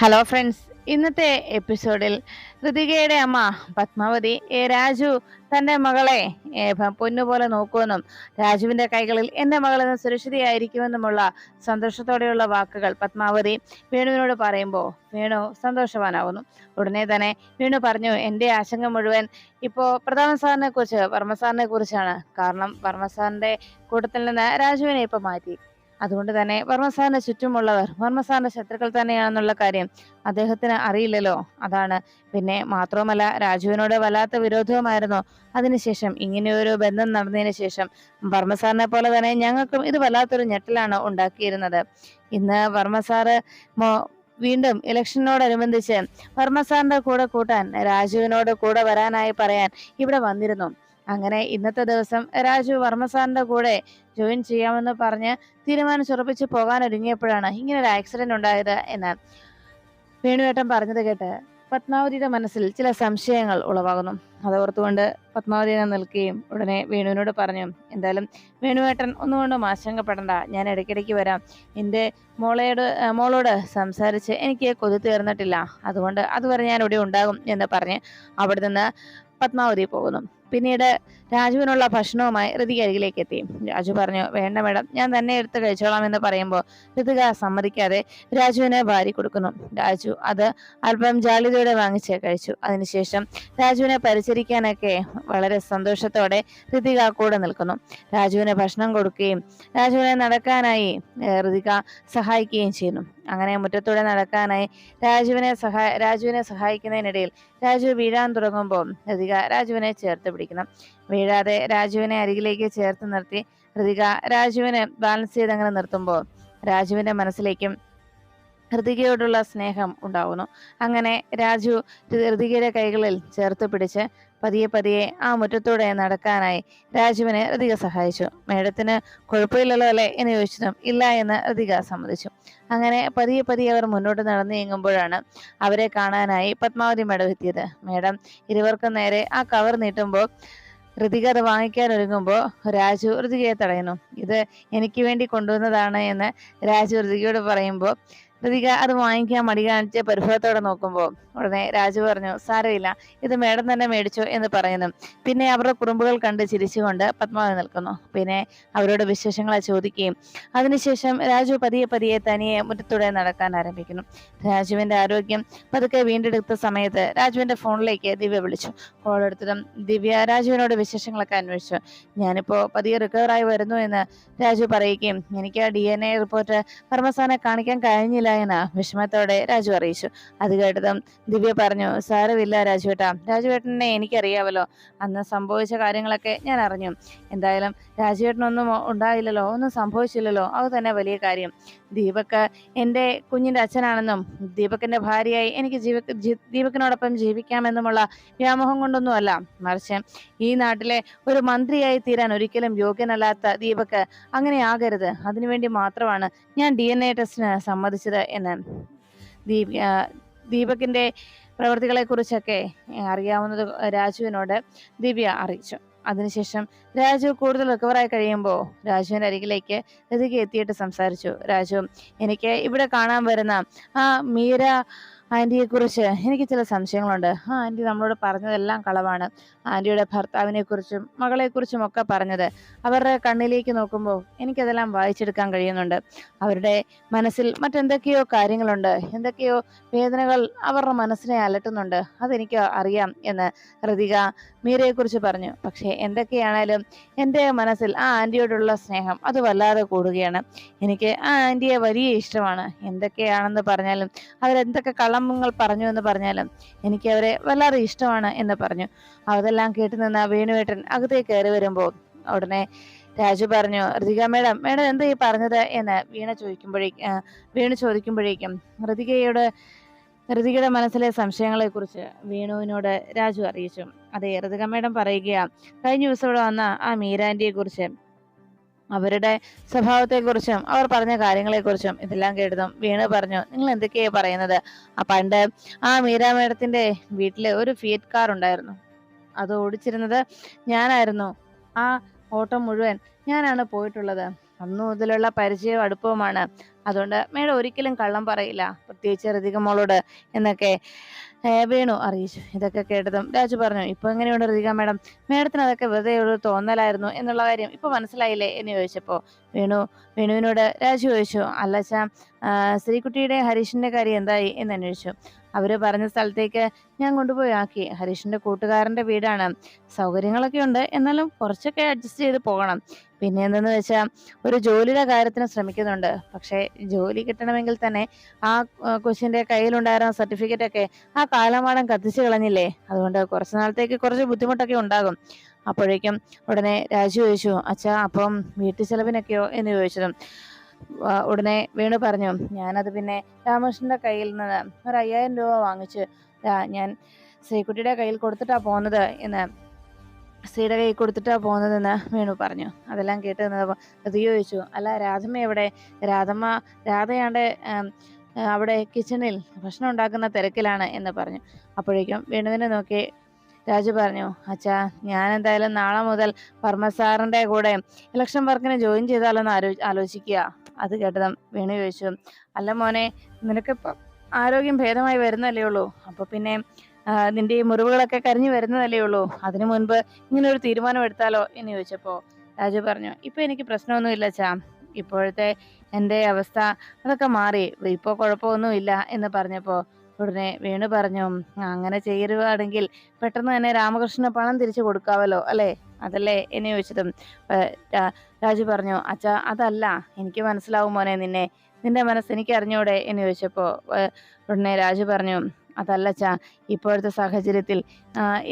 Hello friends ഇന്നത്തെ എപ്പിസോഡിൽ ഋതികയുടെ അമ്മ പത്മാവതി രാജു തന്റെ മകളെ പൊന്നുപോലെ നോക്കുമെന്നും രാജുവിന്റെ കൈകളിൽ എന്റെ മകളെന്ന് സുരക്ഷിതയായിരിക്കുമെന്നുമുള്ള സന്തോഷത്തോടെയുള്ള വാക്കുകൾ പത്മാവതി വേണുവിനോട് പറയുമ്പോൾ വേണു സന്തോഷവാനാവുന്നു. ഉടനെ തന്നെ വേണു പറഞ്ഞു എന്റെ ആശങ്ക മുഴുവൻ ഇപ്പോ പ്രധാന സാറിനെ കുറിച്ച് വർമ്മ സാറിനെ കുറിച്ചാണ് കാരണം വർമ്മ സാറിന്റെ കൂട്ടത്തിൽ നിന്ന് രാജുവിനെ ഇപ്പൊ മാറ്റി. അതുകൊണ്ട് തന്നെ വർമ്മസാറിന് ചുറ്റുമുള്ളവർ വർമ്മസാറിന്റെ ശത്രുക്കൾ തന്നെയാണെന്നുള്ള കാര്യം അദ്ദേഹത്തിന് അറിയില്ലല്ലോ. അതാണ്. പിന്നെ മാത്രവുമല്ല രാജുവിനോട് വല്ലാത്ത വിരോധവുമായിരുന്നു. അതിനുശേഷം ഇങ്ങനെയൊരു ബന്ധം നടന്നതിന് ശേഷം വർമ്മസാറിനെ പോലെ തന്നെ ഞങ്ങൾക്കും ഇത് വല്ലാത്തൊരു ഞെട്ടലാണ് ഉണ്ടാക്കിയിരുന്നത്. ഇന്ന് വർമ്മസാറ് വീണ്ടും ഇലക്ഷനോടനുബന്ധിച്ച് വർമ്മ സാറിന്റെ കൂടെ കൂട്ടാൻ രാജുവിനോട് കൂടെ വരാനായി പറയാൻ ഇവിടെ വന്നിരുന്നു. അങ്ങനെ ഇന്നത്തെ ദിവസം രാജു വർമ്മ സാറിന്റെ കൂടെ ജോയിൻ ചെയ്യാമെന്ന് പറഞ്ഞ് തീരുമാനിച്ചുറപ്പിച്ച് പോകാൻ ഒരുങ്ങിയപ്പോഴാണ് ഇങ്ങനെ ഒരു ആക്സിഡന്റ് ഉണ്ടായത് എന്ന് വേണുവേട്ടൻ പറഞ്ഞത് കേട്ട് പത്മാവതിയുടെ മനസ്സിൽ ചില സംശയങ്ങൾ ഉളവാകുന്നു. അതോർത്തുകൊണ്ട് പത്മാവതി അങ്ങ് നിൽക്കുകയും ഉടനെ വേണുവിനോട് പറഞ്ഞു എന്തായാലും വേണുവേട്ടൻ ഒന്നുകൊണ്ടും ആശങ്കപ്പെടണ്ട. ഞാൻ ഇടയ്ക്കിടയ്ക്ക് വരാം. എന്റെ മോളയോട് മോളോട് സംസാരിച്ച് എനിക്ക് കൊതി തീർന്നിട്ടില്ല. അതുകൊണ്ട് അതുവരെ ഞാൻ ഇവിടെ ഉണ്ടാകും എന്ന് പറഞ്ഞ് അവിടെ നിന്ന് പത്മാവതി പോകുന്നു. പിന്നീട് രാജുവിനുള്ള ഭക്ഷണവുമായി ഋതിക അരികിലേക്ക് എത്തി. രാജു പറഞ്ഞു വേണ്ട മേഡം ഞാൻ തന്നെ എടുത്ത് കഴിച്ചോളാം എന്ന് പറയുമ്പോൾ ഋതിക സമ്മതിക്കാതെ രാജുവിനെ വാരി കൊടുക്കുന്നു. രാജു അത് അല്പം ജാളിതയോടെ വാങ്ങിച്ച് കഴിച്ചു. അതിനുശേഷം രാജുവിനെ പരിചരിക്കാനൊക്കെ വളരെ സന്തോഷത്തോടെ ഋതിക കൂടെ നിൽക്കുന്നു. രാജുവിന് ഭക്ഷണം കൊടുക്കുകയും രാജുവിനെ നടക്കാനായി ഋതിക സഹായിക്കുകയും ചെയ്യുന്നു. അങ്ങനെ മുറ്റത്തൂടെ നടക്കാനായി രാജുവിനെ സഹായ രാജുവിനെ സഹായിക്കുന്നതിനിടയിൽ രാജു വീഴാൻ തുടങ്ങുമ്പോൾ ഋതിക രാജുവിനെ ചേർത്ത് പിടിക്കണം വീഴാതെ രാജുവിനെ അരികിലേക്ക് ചേർത്ത് നിർത്തി. ഹൃതിക രാജുവിനെ ബാലൻസ് ചെയ്ത് അങ്ങനെ നിർത്തുമ്പോൾ രാജുവിന്റെ മനസ്സിലേക്കും ഹൃതികയോടുള്ള സ്നേഹം ഉണ്ടാവുന്നു. അങ്ങനെ രാജു ഹൃതികയുടെ കൈകളിൽ ചേർത്ത് പിടിച്ച് പതിയെ പതിയെ ആ മുറ്റത്തൂടെ നടക്കാനായി രാജുവിനെ ഋതിക സഹായിച്ചു. മേഡത്തിന് കുഴപ്പമില്ലല്ലോ അല്ലേ എന്ന് ചോദിച്ചതും ഇല്ല എന്ന് ഋതിക സമ്മതിച്ചു. അങ്ങനെ പതിയെ പതിയെ അവർ മുന്നോട്ട് നടന്നു നീങ്ങുമ്പോഴാണ് അവരെ കാണാനായി പത്മാവതി മേഡം എത്തിയത്. മേഡം ഇരുവർക്കും നേരെ ആ കവർ നീട്ടുമ്പോൾ ഋതിക അത് വാങ്ങിക്കാൻ ഒരുങ്ങുമ്പോൾ രാജു ഋതികയെ തടയുന്നു. ഇത് എനിക്ക് വേണ്ടി കൊണ്ടുവന്നതാണ് എന്ന് രാജു ഋതികയോട് പറയുമ്പോൾ ഋതിക അത് വാങ്ങിക്കാൻ മടി കാണിച്ച് പരിഭവത്തോടെ നോക്കുമ്പോൾ ഉടനെ രാജു പറഞ്ഞു സാരമില്ല ഇത് മേഡം തന്നെ മേടിച്ചു എന്ന് പറയുന്നു. പിന്നെ അവരുടെ കുറുമ്പുകൾ കണ്ട് ചിരിച്ചുകൊണ്ട് പത്മാവതി നിൽക്കുന്നു. പിന്നെ അവരോട് വിശേഷങ്ങളെ ചോദിക്കുകയും അതിനുശേഷം രാജു പതിയെ പതിയെ തനിയെ മുറ്റത്തൂടെ നടക്കാൻ ആരംഭിക്കുന്നു. രാജുവിന്റെ ആരോഗ്യം പതുക്കെ വീണ്ടെടുത്ത സമയത്ത് രാജുവിന്റെ ഫോണിലേക്ക് ദിവ്യ വിളിച്ചു. കോൾ എടുത്തതും ദിവ്യ രാജുവിനോട് വിശേഷങ്ങളൊക്കെ അന്വേഷിച്ചു. ഞാനിപ്പോ പതിയെ റിക്കവറായി വരുന്നു എന്ന് രാജു പറയുകയും എനിക്ക് ഡി എൻ എ റിപ്പോർട്ട് പരമസാനെ കാണിക്കാൻ കഴിഞ്ഞില്ല എന്ന് വിഷമത്തോടെ രാജു അറിയിച്ചു. അത് കേട്ടതും ദിവ്യ പറഞ്ഞു സാരമില്ല രാജുവേട്ടാ. രാജുവേട്ടനെ എനിക്കറിയാവല്ലോ. അന്ന് സംഭവിച്ച കാര്യങ്ങളൊക്കെ ഞാൻ അറിഞ്ഞു. എന്തായാലും രാജുവേട്ടനൊന്നും ഉണ്ടായില്ലല്ലോ. ഒന്നും സംഭവിച്ചില്ലല്ലോ. അത് തന്നെ വലിയ കാര്യം. ദീപക് എന്റെ കുഞ്ഞിന്റെ അച്ഛനാണെന്നും ദീപക്കിന്റെ ഭാര്യയായി എനിക്ക് ജീവ ദീപക്കിനോടൊപ്പം ജീവിക്കാമെന്നുമുള്ള വ്യാമോഹം കൊണ്ടൊന്നുമല്ല. മറിച്ച് ഈ നാട്ടിലെ ഒരു മന്ത്രിയായി തീരാൻ ഒരിക്കലും യോഗ്യനല്ലാത്ത ദീപക് അങ്ങനെ ആകരുത്. അതിനുവേണ്ടി മാത്രമാണ് ഞാൻ ഡി എൻ എ ടെസ്റ്റിന് സമ്മതിച്ചത്. എന്ന്. ദീപ് ദീപകിന്റെ ദീപകിന്റെ പ്രവൃത്തികളെ കുറിച്ചൊക്കെ അറിയാവുന്നത് രാജുവിനോട് ദിവ്യ അറിയിച്ചു. അതിനുശേഷം രാജു കൂടുതൽ റിക്കവറായി കഴിയുമ്പോൾ രാജുവിന്റെ അരികിലേക്ക് ഋതിക എത്തിയിട്ട് സംസാരിച്ചു. രാജു എനിക്ക് ഇവിടെ കാണാൻ വരുന്ന ആ മീര ആന്റിയെ കുറിച്ച് എനിക്ക് ചില സംശയങ്ങളുണ്ട്. ആ ആന്റി നമ്മളോട് പറഞ്ഞതെല്ലാം കളവാണ്. ആന്റിയുടെ ഭർത്താവിനെക്കുറിച്ചും കുറിച്ചും മകളെ കുറിച്ചും ഒക്കെ പറഞ്ഞത് അവരുടെ കണ്ണിലേക്ക് നോക്കുമ്പോൾ എനിക്കതെല്ലാം വായിച്ചെടുക്കാൻ കഴിയുന്നുണ്ട്. അവരുടെ മനസ്സിൽ മറ്റെന്തൊക്കെയോ കാര്യങ്ങളുണ്ട്. എന്തൊക്കെയോ വേദനകൾ അവരുടെ മനസ്സിനെ അലട്ടുന്നുണ്ട്. അതെനിക്ക് അറിയാം എന്ന് ഋതിക മീരയെക്കുറിച്ച് പറഞ്ഞു. പക്ഷേ എന്തൊക്കെയാണേലും എന്റെ മനസ്സിൽ ആ ആന്റിയോടുള്ള സ്നേഹം അത് വല്ലാതെ കൂടുകയാണ്. എനിക്ക് ആ ആന്റിയെ വലിയ ഇഷ്ടമാണ്. എന്തൊക്കെയാണെന്ന് പറഞ്ഞാലും അവരെന്തൊക്കെ കള്ളമ്പങ്ങൾ പറഞ്ഞു എന്ന് പറഞ്ഞാലും എനിക്ക് അവരെ വല്ലാതെ ഇഷ്ടമാണ് എന്ന് പറഞ്ഞു. അതെല്ലാം കേട്ടു നിന്ന വേണുവേട്ടൻ അകത്തേക്ക് കയറി വരുമ്പോൾ ഉടനെ രാജു പറഞ്ഞു ഋതിക മേഡം മേഡം എന്താ ഈ പറഞ്ഞത്? എന്ന് വീണ ചോദിക്കുമ്പോഴേക്കും വീണു ചോദിക്കുമ്പോഴേക്കും ഋതികയോട് ഋതികയുടെ മനസ്സിലെ സംശയങ്ങളെ കുറിച്ച് വേണുവിനോട് രാജു അറിയിച്ചു. അതെ ഋതിക മേഡം പറയുക കഴിഞ്ഞ ദിവസം ഇവിടെ വന്ന ആ മീരാന്റിയെ കുറിച്ച് അവരുടെ സ്വഭാവത്തെക്കുറിച്ചും അവർ പറഞ്ഞ കാര്യങ്ങളെക്കുറിച്ചും ഇതെല്ലാം കേട്ടതും വീണ് പറഞ്ഞു നിങ്ങൾ എന്തൊക്കെയാ പറയുന്നത്? ആ പണ്ട് ആ മീരാ മേഡത്തിന്റെ വീട്ടിലെ ഒരു ഫിയറ്റ് കാർ ഉണ്ടായിരുന്നു. അത് ഓടിച്ചിരുന്നത് ഞാനായിരുന്നു. ആ ഓട്ടം മുഴുവൻ ഞാനാണ് പോയിട്ടുള്ളത്. അന്നു മുതലുള്ള പരിചയവും അടുപ്പവുമാണ്. അതുകൊണ്ട് മേഡം ഒരിക്കലും കള്ളം പറയില്ല. പ്രത്യേകിച്ച് ഹൃതികമോളോട് എന്നൊക്കെ. വേണു? അറിയിച്ചു. ഇതൊക്കെ കേട്ടതും രാജു പറഞ്ഞു ഇപ്പൊ എങ്ങനെയുണ്ട് ഋതിക മാഡം? മാഡത്തിന് അതൊക്കെ വെറുതെ ഒരു തോന്നലായിരുന്നു എന്നുള്ള കാര്യം ഇപ്പൊ മനസ്സിലായില്ലേ? എന്ന് ചോദിച്ചപ്പോ വേണു വേണുവിനോട്? രാജു ചോദിച്ചു അല്ലച്ച ശ്രീകുട്ടിയുടെ ഹരീഷിന്റെ കാര്യം എന്തായി? എന്ന് അന്വേഷിച്ചു. അവർ പറഞ്ഞ സ്ഥലത്തേക്ക് ഞാൻ കൊണ്ടുപോയി ആക്കി. ഹരീഷിന്റെ കൂട്ടുകാരന്റെ വീടാണ്. സൗകര്യങ്ങളൊക്കെ ഉണ്ട്. എന്നാലും കുറച്ചൊക്കെ അഡ്ജസ്റ്റ് ചെയ്ത് പോകണം. പിന്നെ എന്തെന്ന് വെച്ചാൽ ഒരു ജോലിയുടെ കാര്യത്തിന് ശ്രമിക്കുന്നുണ്ട്. പക്ഷേ ജോലി കിട്ടണമെങ്കിൽ തന്നെ ആ കൊച്ചിന്റെ കയ്യിലുണ്ടായിരുന്ന സർട്ടിഫിക്കറ്റ് ഒക്കെ ആ കാലമാടം കത്തിച്ചു കളഞ്ഞില്ലേ? അതുകൊണ്ട് കുറച്ച് നാളത്തേക്ക് കുറച്ച് ബുദ്ധിമുട്ടൊക്കെ ഉണ്ടാകും. അപ്പോഴേക്കും ഉടനെ രാജു ചോദിച്ചു അച്ഛാ അപ്പം വീട്ടു ചെലവിനൊക്കെയോ? എന്ന് ചോദിച്ചതും ഉടനെ വീണു പറഞ്ഞു. ഞാനത് പിന്നെ രാമകൃഷ്ണന്റെ കയ്യിൽ നിന്ന് ഒരു അയ്യായിരം രൂപ വാങ്ങിച്ച് ഞാൻ ശ്രീകുട്ടിയുടെ കയ്യിൽ കൊടുത്തിട്ടാ പോകുന്നത് എന്ന് സ്ത്രീയുടെ കയ്യിൽ കൊടുത്തിട്ടാ പോകുന്നതെന്ന് വീണു പറഞ്ഞു. അതെല്ലാം കേട്ട് നിന്നപ്പോൾ ഋതിക ചോദിച്ചു. അല്ല രാധമ്മ എവിടെ? രാധമ്മ രാധയാണ്ട് അവിടെ കിച്ചണിൽ ഭക്ഷണം ഉണ്ടാക്കുന്ന തിരക്കിലാണ് എന്ന് പറഞ്ഞു. അപ്പോഴേക്കും വേണുവിനെ നോക്കി രാജു പറഞ്ഞു അച്ഛാ ഞാൻ എന്തായാലും നാളെ മുതൽ വർമ്മ സാറിന്റെ കൂടെ ഇലക്ഷൻ വർക്കിന് ജോയിൻ ചെയ്താലോന്ന് ആലോ ആലോചിക്കുക. അത് കേട്ടതും വേണു ചോദിച്ചു അല്ല മോനെ നിനക്കിപ്പം ആരോഗ്യം ഭേദമായി വരുന്നതല്ലേ ഉള്ളൂ? അപ്പൊ പിന്നെ നിന്റെ ഈ മുറിവുകളൊക്കെ കരിഞ്ഞു വരുന്നതല്ലേ ഉള്ളൂ? അതിനു മുൻപ് ഇങ്ങനെ ഒരു തീരുമാനം എടുത്താലോ എന്ന് ചോദിച്ചപ്പോൾ രാജു പറഞ്ഞു ഇപ്പൊ എനിക്ക് പ്രശ്നമൊന്നുമില്ല ചാ ഇപ്പോഴത്തെ എന്റെ അവസ്ഥ അതൊക്കെ മാറി. ഇപ്പോൾ കുഴപ്പമൊന്നുമില്ല എന്ന് പറഞ്ഞപ്പോ ഉടനെ വേണു പറഞ്ഞു അങ്ങനെ ചെയ്യരുവാണെങ്കിൽ പെട്ടെന്ന് തന്നെ രാമകൃഷ്ണന് പണം തിരിച്ചു കൊടുക്കാവല്ലോ അല്ലേ? അതല്ലേ എന്നെ ചോദിച്ചതും. രാജു പറഞ്ഞു അച്ഛാ അതല്ല എനിക്ക് മനസ്സിലാവും മോനെ നിന്നെ. നിന്റെ മനസ്സ് എനിക്ക് അറിഞ്ഞൂടെ എന്ന് ചോദിച്ചപ്പോ ഉടനെ രാജു പറഞ്ഞു അതല്ല ചാ ഇപ്പോഴത്തെ സാഹചര്യത്തിൽ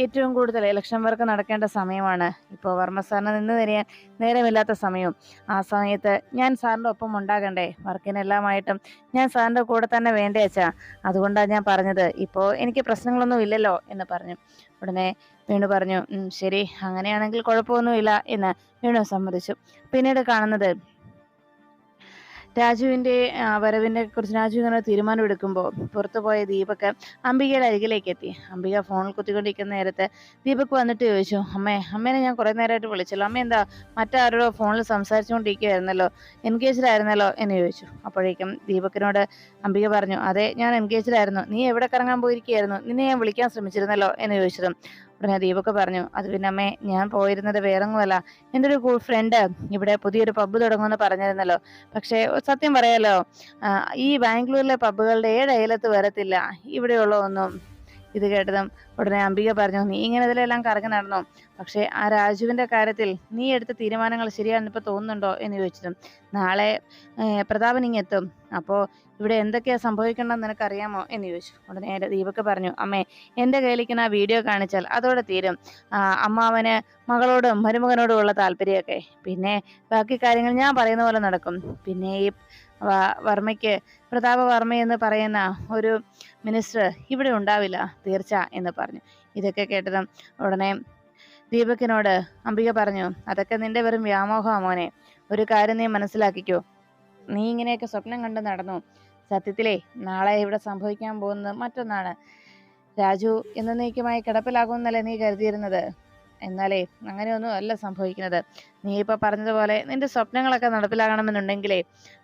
ഏറ്റവും കൂടുതൽ ഇലക്ഷൻ വർക്ക് നടക്കേണ്ട സമയമാണ്. ഇപ്പോൾ വർമ്മ സാറിന് നിന്ന് തരിയാൻ നേരമില്ലാത്ത സമയവും. ആ സമയത്ത് ഞാൻ സാറിന്റെ ഒപ്പം ഉണ്ടാകണ്ടേ? വർക്കിനെല്ലാമായിട്ടും ഞാൻ സാറിന്റെ കൂടെ തന്നെ വേണ്ടേ അച്ഛാ അതുകൊണ്ടാണ് ഞാൻ പറഞ്ഞത്. ഇപ്പോൾ എനിക്ക് പ്രശ്നങ്ങളൊന്നും ഇല്ലല്ലോ എന്ന് പറഞ്ഞു. ഉടനെ വീണു പറഞ്ഞു ശരി അങ്ങനെയാണെങ്കിൽ കുഴപ്പമൊന്നുമില്ല എന്ന് വീണു സമ്മതിച്ചു. പിന്നീട് കാണുന്നത് രാജുവിന്റെ വരവിനെ കുറിച്ച് രാജു ഇങ്ങനെ തീരുമാനമെടുക്കുമ്പോൾ പുറത്തു പോയ ദീപക് അംബികയുടെ അരികിലേക്ക് എത്തി അംബിക ഫോണിൽ കുത്തിക്കൊണ്ടിരിക്കുന്ന നേരത്തെ ദീപക് വന്നിട്ട് ചോദിച്ചു അമ്മേ അമ്മേനെ ഞാൻ കുറെ നേരമായിട്ട് വിളിച്ചല്ലോ. അമ്മ എന്താ മറ്റാരോടോ ഫോണിൽ സംസാരിച്ചുകൊണ്ടിരിക്കുകയായിരുന്നല്ലോ എൻഗേജിലായിരുന്നല്ലോ എന്ന് ചോദിച്ചു. അപ്പോഴേക്കും ദീപകിനോട് അംബിക പറഞ്ഞു അതെ ഞാൻ എൻഗേജിലായിരുന്നു നീ എവിടെ കറങ്ങാൻ പോയിരിക്കുകയായിരുന്നു? നിന്നെ ഞാൻ വിളിക്കാൻ ശ്രമിച്ചിരുന്നല്ലോ? എന്ന് ചോദിച്ചതും ഉടനെ ദീപക് പറഞ്ഞു അത് പിന്നെ അമ്മേ ഞാൻ പോയിരുന്നത് വേറൊന്നുമല്ല. എന്റെ ഒരു ഫ്രണ്ട് ഇവിടെ പുതിയൊരു പബ്ബ് തുടങ്ങുമെന്ന് പറഞ്ഞിരുന്നല്ലോ. പക്ഷേ സത്യം പറയാലോ ഈ ബാംഗ്ലൂരിലെ പബ്ബുകളുടെ ഏഴ് അയലത്ത് വരത്തില്ല. ഇവിടെയുള്ള ഒന്നും. ഇത് കേട്ടതും ഉടനെ അംബിക പറഞ്ഞു നീ ഇങ്ങനെ ഇതിലെല്ലാം കറങ്ങി നടന്നു? പക്ഷേ ആ രാജുവിന്റെ കാര്യത്തിൽ നീ എടുത്ത തീരുമാനങ്ങൾ ശരിയാണെന്ന് ഇപ്പോൾ തോന്നുന്നുണ്ടോ? എന്ന് ചോദിച്ചതും നാളെ പ്രതാപൻ ഇങ്ങെത്തും അപ്പോ ഇവിടെ എന്തൊക്കെയാ സംഭവിക്കണമെന്ന് നിനക്കറിയാമോ? എന്ന് ചോദിച്ചു. ഉടനെ ദീപക് പറഞ്ഞു അമ്മേ എന്റെ കയ്യിലിരിക്കുന്ന ആ വീഡിയോ കാണിച്ചാൽ അതോടെ തീരും. അമ്മാവന് മകളോടും മരുമകനോടും ഉള്ള താല്പര്യമൊക്കെ. പിന്നെ ബാക്കി കാര്യങ്ങൾ ഞാൻ പറയുന്ന പോലെ നടക്കും. പിന്നെ ഈ വർമ്മയ്ക്ക് പ്രതാപ വർമ്മ എന്ന് പറയുന്ന ഒരു മിനിസ്റ്റർ ഇവിടെ ഉണ്ടാവില്ല തീർച്ച എന്ന് പറഞ്ഞു. ഇതൊക്കെ കേട്ടതും ഉടനെ ദീപക്കിനോട് അംബിക പറഞ്ഞു അതൊക്കെ നിന്റെ വെറും വ്യാമോഹമാ മോനെ. ഒരു കാര്യം നീ മനസ്സിലാക്കിക്കോ. നീ ഇങ്ങനെയൊക്കെ സ്വപ്നം കണ്ട് നടന്നു. സത്യത്തിലേ നാളെ ഇവിടെ സംഭവിക്കാൻ പോകുന്നത് മറ്റൊന്നാണ്. രാജു എന്നേക്കുമായി കിടപ്പിലാകുമെന്നല്ലേ നീ കരുതിയിരുന്നത്? എന്നാലേ അങ്ങനെയൊന്നും അല്ല സംഭവിക്കുന്നത്. നീ ഇപ്പൊ പറഞ്ഞതുപോലെ നിന്റെ സ്വപ്നങ്ങളൊക്കെ നടപ്പിലാകണമെന്നുണ്ടെങ്കിലേ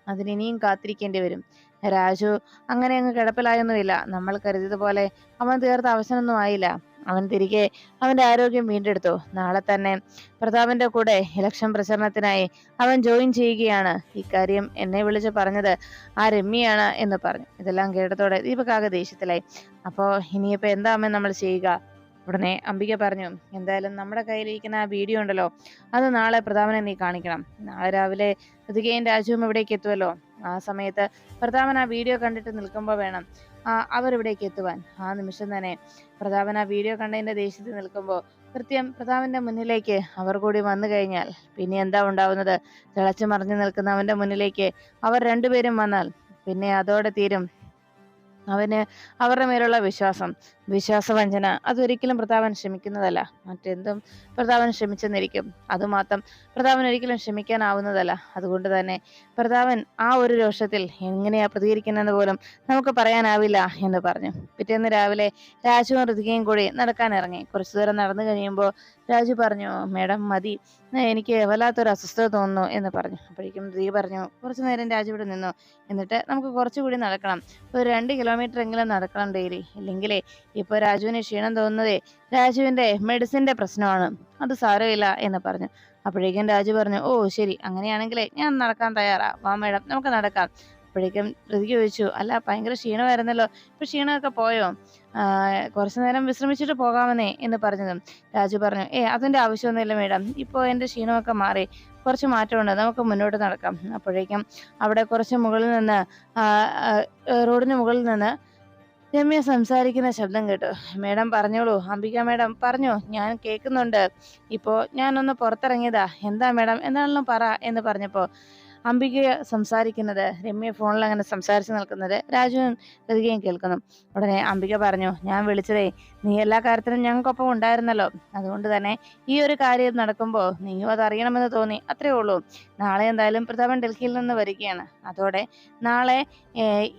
അതിന് ഇനിയും കാത്തിരിക്കേണ്ടി വരും. രാജു അങ്ങനെ അങ്ങ് കിടപ്പിലായൊന്നുമില്ല. നമ്മൾ കരുതിയതുപോലെ അവൻ തീർത്ത അവസരമൊന്നും ആയില്ല. അവൻ തിരികെ അവന്റെ ആരോഗ്യം വീണ്ടെടുത്തു. നാളെ തന്നെ പ്രതാപന്റെ കൂടെ ഇലക്ഷൻ പ്രചരണത്തിനായി അവൻ ജോയിൻ ചെയ്യുകയാണ്. ഇക്കാര്യം എന്നെ വിളിച്ച് പറഞ്ഞത് ആ രമ്യയാണ് എന്ന് പറഞ്ഞു. ഇതെല്ലാം കേട്ടതോടെ ദീപകാകെ ദേഷ്യത്തിലായി. അപ്പോ ഇനിയിപ്പോ എന്താ അമ്മ നമ്മൾ ചെയ്യുക? ഉടനെ അംബിക പറഞ്ഞു എന്തായാലും നമ്മുടെ കയ്യിലിരിക്കുന്ന ആ വീഡിയോ ഉണ്ടല്ലോ അത് നാളെ പ്രതാപനെ നീ കാണിക്കണം. നാളെ രാവിലെ ഋതികയും രാജുവും ഇവിടേക്ക് എത്തുമല്ലോ ആ സമയത്ത് പ്രതാപൻ ആ വീഡിയോ കണ്ടിട്ട് നിൽക്കുമ്പോൾ വേണം അവരിവിടേക്ക് എത്തുവാൻ. ആ നിമിഷം തന്നെ പ്രതാപൻ ആ വീഡിയോ കണ്ടതിന്റെ ദേഷ്യത്തിൽ നിൽക്കുമ്പോൾ കൃത്യം പ്രതാപന്റെ മുന്നിലേക്ക് അവർ കൂടി വന്നു കഴിഞ്ഞാൽ പിന്നെ എന്താ ഉണ്ടാവുന്നത്? തിളച്ചു മറിഞ്ഞു നിൽക്കുന്ന അവന്റെ മുന്നിലേക്ക് അവർ രണ്ടുപേരും വന്നാൽ പിന്നെ അതോടെ തീരും. അവന് അവരുടെ മേലുള്ള വിശ്വാസം. വിശ്വാസവഞ്ചന അതൊരിക്കലും പ്രതാപൻ ക്ഷമിക്കുന്നതല്ല. മറ്റെന്തും പ്രതാപൻ ക്ഷമിച്ചെന്നിരിക്കും. അതുമാത്രം പ്രതാപൻ ഒരിക്കലും ക്ഷമിക്കാനാവുന്നതല്ല. അതുകൊണ്ട് തന്നെ പ്രതാപൻ ആ ഒരു രോഷത്തിൽ എങ്ങനെയാ പ്രതികരിക്കുന്നതെന്ന് പോലും നമുക്ക് പറയാനാവില്ല എന്ന് പറഞ്ഞു. പിറ്റേന്ന് രാവിലെ രാജുവും ഋതികയും കൂടി നടക്കാൻ ഇറങ്ങി കുറച്ചു ദൂരം നടന്നു കഴിയുമ്പോൾ രാജു പറഞ്ഞു മേഡം മതി. എനിക്ക് വല്ലാത്തൊരു അസ്വസ്ഥത തോന്നുന്നു എന്ന് പറഞ്ഞു. അപ്പോഴേക്കും ഋതിക പറഞ്ഞു കുറച്ചു നേരം രാജു ഇവിടെ നിന്നു. എന്നിട്ട് നമുക്ക് കുറച്ചുകൂടി നടക്കണം. ഒരു രണ്ട് കിലോമീറ്റർ എങ്കിലും നടക്കണം ഡെയിലി. ഇല്ലെങ്കിലേ ഇപ്പൊ രാജുവിന് ക്ഷീണം തോന്നുന്നതേ രാജുവിന്റെ മെഡിസിന്റെ പ്രശ്നമാണ്. അത് സാരമില്ല എന്ന് പറഞ്ഞു. അപ്പോഴേക്കും രാജു പറഞ്ഞു ഓ ശരി. അങ്ങനെയാണെങ്കിലേ ഞാൻ നടക്കാൻ തയ്യാറാ. വാ മേഡം നമുക്ക് നടക്കാം. അപ്പോഴേക്കും ഋതി ചോദിച്ചു അല്ല ഭയങ്കര ക്ഷീണമായിരുന്നല്ലോ. ഇപ്പൊ ക്ഷീണമൊക്കെ പോയോ? കുറച്ചു നേരം വിശ്രമിച്ചിട്ട് പോകാമെന്നേ എന്ന് പറഞ്ഞതും. രാജു പറഞ്ഞു ഏ അതിന്റെ ആവശ്യമൊന്നുമില്ല മേഡം ഇപ്പോൾ എന്റെ ക്ഷീണമൊക്കെ മാറി. കുറച്ച് മാറ്റമുണ്ട്. നമുക്ക് മുന്നോട്ട് നടക്കാം. അപ്പോഴേക്കും അവിടെ കുറച്ച് മുകളിൽ നിന്ന് റോഡിന് മുകളിൽ നിന്ന് രമ്യ സംസാരിക്കുന്ന ശബ്ദം കേട്ടു. മേഡം പറഞ്ഞോളൂ. അംബിക മേഡം പറഞ്ഞു? ഞാൻ കേൾക്കുന്നുണ്ട്. ഇപ്പോൾ ഞാനൊന്ന് പുറത്തിറങ്ങിയതാ. എന്താ മേഡം? എന്താണെന്ന് പറ എന്ന് പറഞ്ഞപ്പോൾ അംബിക സംസാരിക്കുന്നത് രമ്യ ഫോണിൽ അങ്ങനെ സംസാരിച്ച് നിൽക്കുന്നത് രാജുവും ലതികയും കേൾക്കുന്നു. ഉടനെ അംബിക പറഞ്ഞു ഞാൻ വിളിച്ചതേ നീ എല്ലാ കാര്യത്തിനും ഞങ്ങൾക്കൊപ്പം ഉണ്ടായിരുന്നല്ലോ. അതുകൊണ്ട് തന്നെ ഈ ഒരു കാര്യം നടക്കുമ്പോൾ നീയും അത് തോന്നി. അത്രേ ഉള്ളൂ. നാളെ എന്തായാലും പ്രതാപൻ ഡൽഹിയിൽ നിന്ന് വരികയാണ്. അതോടെ നാളെ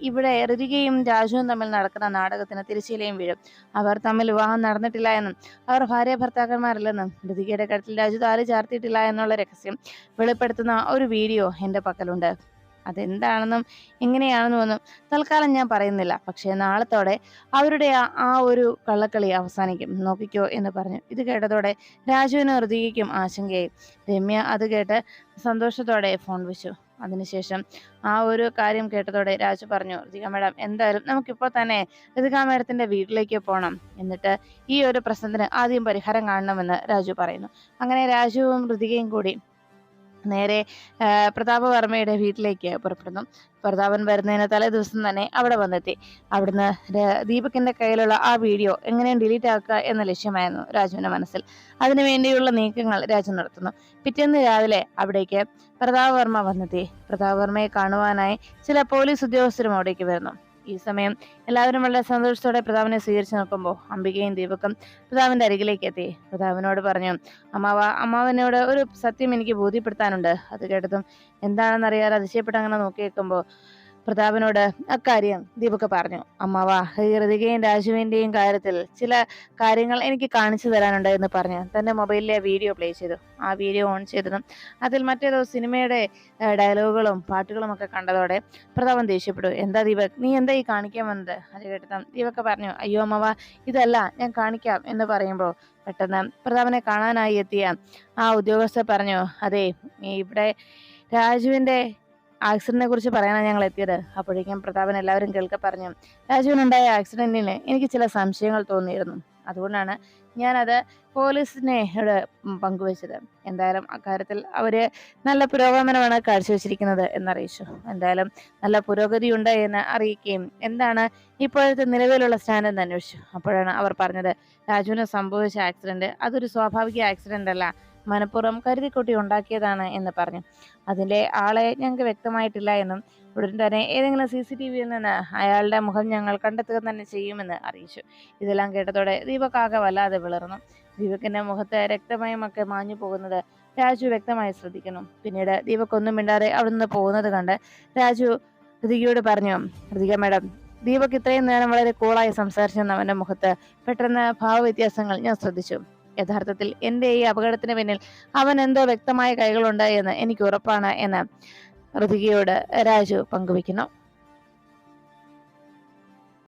ഇവിടെ ഋതികയും രാജുവും തമ്മിൽ നടക്കുന്ന നാടകത്തിന് തിരിച്ചിലയും വീഴും. അവർ തമ്മിൽ വിവാഹം നടന്നിട്ടില്ല എന്നും അവർ ഭാര്യ ഭർത്താക്കന്മാരല്ലെന്നും ഋതികയുടെ കടത്തിൽ രാജു താലി ചാർത്തിയിട്ടില്ല എന്നുള്ള രഹസ്യം വെളിപ്പെടുത്തുന്ന ഒരു വീഡിയോ എന്റെ പക്കലുണ്ട്. അതെന്താണെന്നും എങ്ങനെയാണെന്നും ഒന്നും തൽക്കാലം ഞാൻ പറയുന്നില്ല. പക്ഷേ നാളത്തോടെ അവരുടെ ആ ഒരു കള്ളക്കളി അവസാനിക്കും. നോക്കിക്കോ എന്ന് പറഞ്ഞു. ഇത് കേട്ടതോടെ രാജുവിനും ഹൃതികയ്ക്കും ആശങ്കയായി. രമ്യ അത് കേട്ട് സന്തോഷത്തോടെ ഫോൺ വെച്ചു. അതിനുശേഷം ആ ഒരു കാര്യം കേട്ടതോടെ രാജു പറഞ്ഞു ഋതിക മേഡം എന്തായാലും നമുക്കിപ്പോൾ തന്നെ ഋതിക മാഡത്തിന്റെ വീട്ടിലേക്ക് പോകണം എന്നിട്ട് ഈ ഒരു പ്രശ്നത്തിന് ആദ്യം പരിഹാരം കാണണമെന്ന് രാജു പറയുന്നു. അങ്ങനെ രാജുവും ഋതികയും കൂടി നേരെ പ്രതാപവർമ്മയുടെ വീട്ടിലേക്ക് പുറപ്പെടുന്നു. പ്രതാപൻ വരുന്നതിന് തലേ ദിവസം തന്നെ അവിടെ വന്നെത്തി. അവിടുന്ന് ദീപകിന്റെ കയ്യിലുള്ള ആ വീഡിയോ എങ്ങനെയും ഡിലീറ്റ് ആക്കുക എന്ന ലക്ഷ്യമായിരുന്നു രാജുവിന്റെ മനസ്സിൽ. അതിനു വേണ്ടിയുള്ള നീക്കങ്ങൾ രാജു നടത്തുന്നു. പിറ്റേന്ന് രാവിലെ അവിടേക്ക് പ്രതാപവർമ്മ വന്നെത്തി. പ്രതാപവർമ്മയെ കാണുവാനായി ചില പോലീസ് ഉദ്യോഗസ്ഥരും അവിടേക്ക് വരുന്നു. ഈ സമയം എല്ലാവരും വളരെ സന്തോഷത്തോടെ പ്രതാപനെ സ്വീകരിച്ചു നോക്കുമ്പോൾ അംബികയും ദീപക്കും പ്രതാപന്റെ അരികിലേക്ക് എത്തി. പ്രതാപനോട് പറഞ്ഞു അമ്മാവ അമ്മാവനോട് ഒരു സത്യം എനിക്ക് ബോധ്യപ്പെടുത്താനുണ്ട്. അത് കേട്ടതും എന്താണെന്നറിയാതെ അതിശയപ്പെട്ട് അങ്ങനെ നോക്കി വെക്കുമ്പോൾ പ്രതാപനോട് അക്കാര്യം ദീപക് പറഞ്ഞു. അമ്മാവ ഹൃതികയും രാജുവിന്റെയും കാര്യത്തിൽ ചില കാര്യങ്ങൾ എനിക്ക് കാണിച്ചു തരാനുണ്ട് എന്ന് പറഞ്ഞു. തന്റെ മൊബൈലിലെ വീഡിയോ പ്ലേ ചെയ്തു. ആ വീഡിയോ ഓൺ ചെയ്തതും അതിൽ മറ്റേതോ സിനിമയുടെ ഡയലോഗുകളും പാട്ടുകളും ഒക്കെ കണ്ടതോടെ പ്രതാപൻ ദേഷ്യപ്പെട്ടു. എന്താ ദീപക് നീ എന്താ ഈ കാണിക്കാൻ വന്നത്? അത് കേട്ടതും ദീപക് പറഞ്ഞു അയ്യോ അമ്മാവ ഇതല്ല ഞാൻ കാണിക്കാം എന്ന് പറയുമ്പോൾ പെട്ടെന്ന് പ്രതാപനെ കാണാനായി എത്തിയ ആ ഉദ്യോഗസ്ഥ പറഞ്ഞു അതെ ഇവിടെ രാജുവിന്റെ ആക്സിഡന്റിനെ കുറിച്ച് പറയാനാണ് ഞങ്ങൾ എത്തിയത്. അപ്പോഴേക്കും പ്രതാപൻ എല്ലാവരും കേൾക്ക പറഞ്ഞു രാജുവിനുണ്ടായ ആക്സിഡന്റിന് എനിക്ക് ചില സംശയങ്ങൾ തോന്നിയിരുന്നു. അതുകൊണ്ടാണ് ഞാനത് പോലീസിനെ ഇവിടെ പങ്കുവച്ചത്. എന്തായാലും അക്കാര്യത്തിൽ അവർ നല്ല പുരോഗമനമാണ് കാഴ്ചവെച്ചിരിക്കുന്നത് എന്നറിയിച്ചു. എന്തായാലും നല്ല പുരോഗതിയുണ്ട് എന്ന് അറിയിക്കുകയും എന്താണ് ഇപ്പോഴത്തെ നിലവിലുള്ള സ്റ്റാൻഡ് എന്ന് അന്വേഷിച്ചു. അപ്പോഴാണ് അവർ പറഞ്ഞത് രാജുവിന് സംഭവിച്ച ആക്സിഡന്റ് അതൊരു സ്വാഭാവിക ആക്സിഡന്റ് അല്ല മനഃപൂർവം കരുതിക്കുട്ടി ഉണ്ടാക്കിയതാണ് എന്ന് പറഞ്ഞു. അതിന്റെ ആളെ ഞങ്ങൾക്ക് വ്യക്തമായിട്ടില്ല എന്നും ഉടൻ തന്നെ ഏതെങ്കിലും സി സി ടി വിയിൽ നിന്ന് അയാളുടെ മുഖം ഞങ്ങൾ കണ്ടെത്തുക തന്നെ ചെയ്യുമെന്ന് അറിയിച്ചു. ഇതെല്ലാം കേട്ടതോടെ ദീപക് വല്ലാതെ വിളർന്നു. ദീപക്കിന്റെ മുഖത്ത് രക്തമയമൊക്കെ മാഞ്ഞു പോകുന്നത് രാജു വ്യക്തമായി ശ്രദ്ധിക്കുന്നു. പിന്നീട് ദീപക് ഒന്നും മിണ്ടാതെ അവിടെ നിന്ന് പോകുന്നത് കണ്ട് രാജു ഹൃതികയോട് പറഞ്ഞു ഹൃതിക മാഡം ദീപക് ഇത്രയും നേരം വളരെ കൂളായി സംസാരിച്ചെന്ന് അവന്റെ മുഖത്ത് പെട്ടെന്ന് ഭാവവ്യത്യാസങ്ങൾ ഞാൻ ശ്രദ്ധിച്ചു. യഥാർത്ഥത്തിൽ എന്റെ ഈ അപകടത്തിന് പിന്നിൽ അവൻ എന്തോ വ്യക്തമായ കൈകളുണ്ട് എന്ന് എനിക്ക് ഉറപ്പാണ് എന്ന് ഋതികയോട് രാജു പങ്കുവയ്ക്കുന്നു.